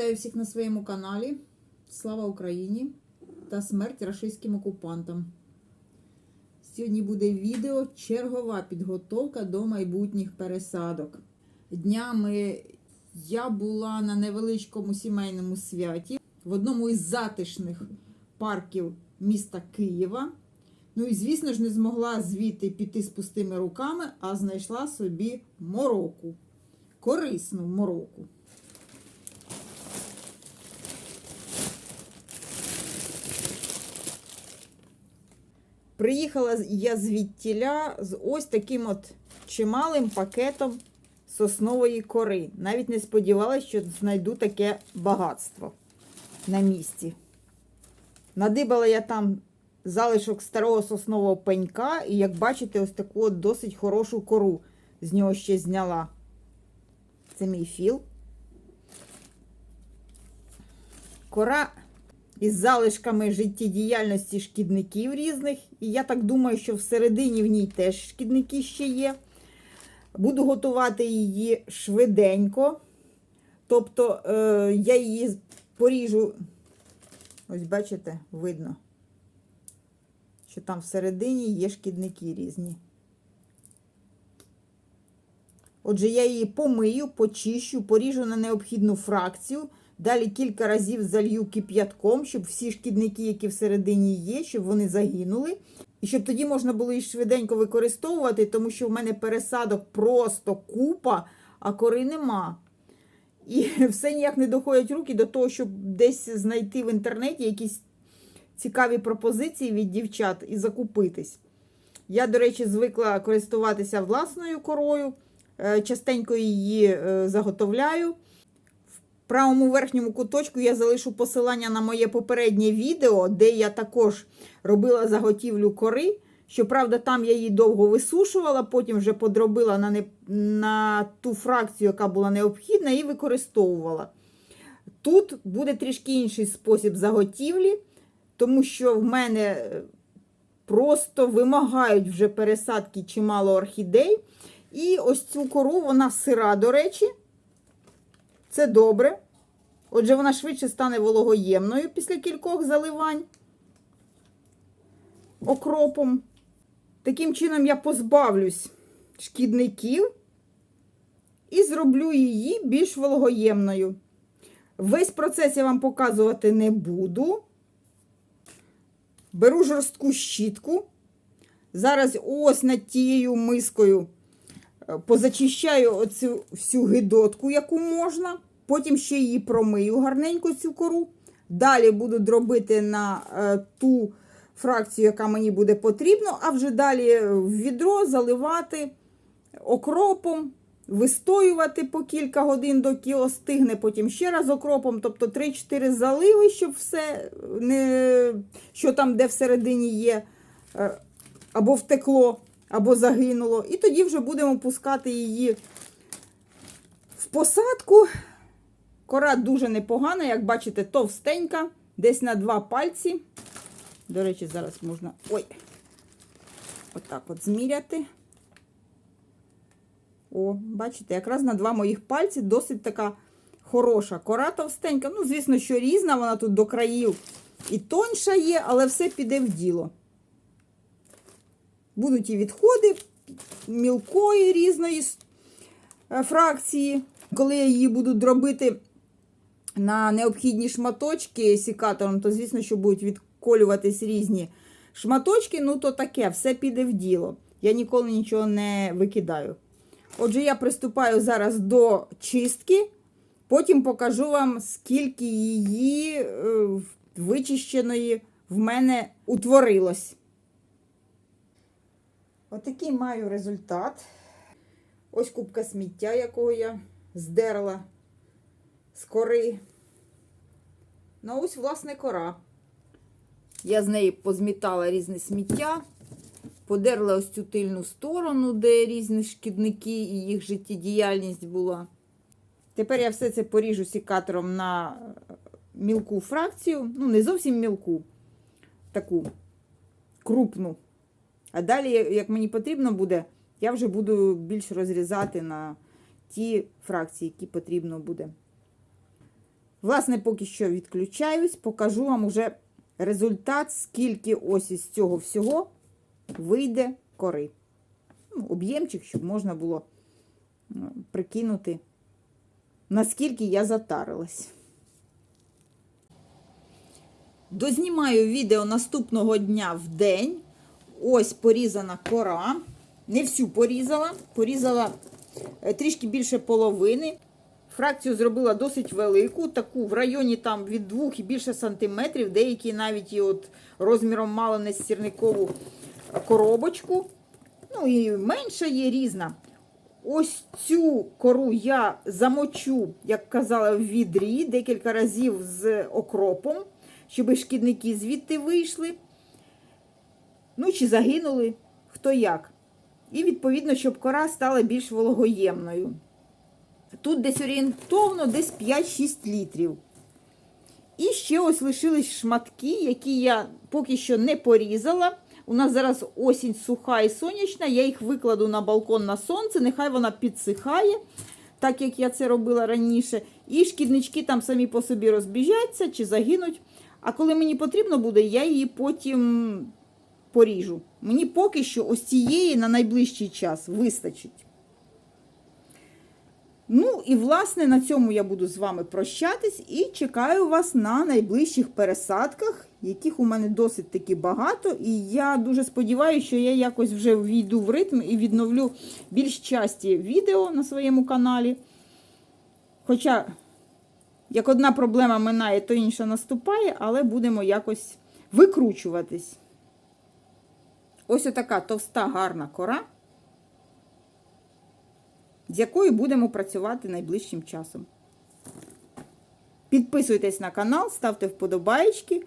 Вітаю всіх на своєму каналі. Слава Україні та смерть рашистським окупантам. Сьогодні буде відео чергова підготовка до майбутніх пересадок. Днями я була на невеличкому сімейному святі в одному із затишних парків міста Києва. Ну і, звісно ж, не змогла звідти піти з пустими руками, а знайшла собі мороку. Корисну мороку. Приїхала я звідтіля з ось таким от чималим пакетом соснової кори. Навіть не сподівалася, що знайду таке багатство на місці. Надибала я там залишок старого соснового пенька, і, як бачите, ось таку от досить хорошу кору з нього ще зняла. Це мій філ. Кора із залишками життєдіяльності шкідників різних. І я так думаю, що всередині в ній теж шкідники ще є. Буду готувати її швиденько. Тобто е, я її поріжу, ось бачите, видно, що там всередині є шкідники різні. Отже, я її помию, почищу, поріжу на необхідну фракцію. Далі кілька разів залью кип'ятком, щоб всі шкідники, які всередині є, щоб вони загинули. І щоб тоді можна було їх швиденько використовувати, тому що в мене пересадок просто купа, а кори нема. І все ніяк не доходять руки до того, щоб десь знайти в інтернеті якісь цікаві пропозиції від дівчат і закупитись. Я, до речі, звикла користуватися власною корою, е, частенько її е, заготовляю правому верхньому куточку я залишу посилання на моє попереднє відео, де я також робила заготівлю кори. Щоправда, там я її довго висушувала, потім вже подробила на не... на ту фракцію, яка була необхідна, і використовувала. Тут буде трішки інший спосіб заготівлі, тому що в мене е, просто вимагають вже пересадки чимало орхідей. І ось цю кору, вона сира, до речі. Це добре. Отже, вона швидше стане вологоємною після кількох заливань окропом. Таким чином, я позбавлюсь шкідників і зроблю її більш вологоємною. Весь процес я вам показувати не буду. Беру жорстку щітку. Зараз ось над тією мискою е, позачищаю оцю всю гидотку, яку можна. Потім ще її промию гарненько цю кору. Далі буду дробити на е, ту фракцію, яка мені буде потрібна, а вже далі в відро заливати окропом, вистоювати по кілька годин, доки остигне, потім ще раз окропом, тобто 3-4 заливи, щоб все, не, що там, де всередині є, е, або втекло, або загинуло. І тоді вже будемо пускати її в посадку. Кора дуже непогана, як бачите, товстенька, десь на два пальці. До речі, зараз можна ой, отак от зміряти. О, бачите, якраз на два моїх пальці досить така хороша. Кора товстенька. Ну, звісно, що різна, вона тут до країв і тоньша є, але все піде в діло. Будуть і відходи мілкої різної е, фракції. Коли я її буду дробити на необхідні шматочки сікатором, то, звісно, що будуть відколюватись різні шматочки, ну то таке, все піде в діло. Я ніколи нічого не викидаю. Отже, я приступаю зараз до чистки, потім покажу вам, скільки її е, вичищеної в мене утворилось. Отакий маю результат. Ось кубка сміття, якого я здерла з кори. Ну, ось, власне, кора. Я з неї позмітала різне сміття, подерла ось цю тильну сторону, де різні шкідники і їх життєдіяльність була. Тепер я все це поріжу сікатором на мілку фракцію. Ну, не зовсім мілку, таку крупну. А далі, як мені потрібно буде, я вже буду більш розрізати на ті фракції, які потрібно буде. Власне, поки що відключаюсь, покажу вам уже результат, скільки ось із цього всього вийде кори. Ну, об'ємчик, щоб можна було ну, прикинути, наскільки я затарилась. Дознімаю відео наступного дня в день. Ось порізана кора. Не всю порізала, порізала е, трішки більше половини. Фракцію зробила досить велику, таку в районі там від 2 і більше сантиметрів, деякі навіть і от розміром мало не сірникову коробочку. Ну і менша є різна. Ось цю кору я замочу, як казала, в відрі декілька разів з окропом, щоб шкідники звідти вийшли. Ну, чи загинули, хто як. І, відповідно, щоб кора стала більш вологоємною. Тут десь орієнтовно десь 5-6 літрів. І ще ось лишились шматки, які я поки що не порізала. У нас зараз осінь суха і сонячна, я їх викладу на балкон на сонце, нехай вона підсихає, так як я це робила раніше. І шкіднички там самі по собі розбіжаться чи загинуть. А коли мені потрібно буде, я її потім поріжу. Мені поки що ось цієї на найближчий час вистачить. Ну і власне на цьому я буду з вами прощатись і чекаю вас на найближчих пересадках, яких у мене досить таки багато. І я дуже сподіваюся, що я якось вже війду в ритм і відновлю більш часті відео на своєму каналі. Хоча, як одна проблема минає, то інша наступає, але будемо якось викручуватись. Ось отака товста гарна кора з якою будемо працювати найближчим часом. Підписуйтесь на канал, ставте вподобайки.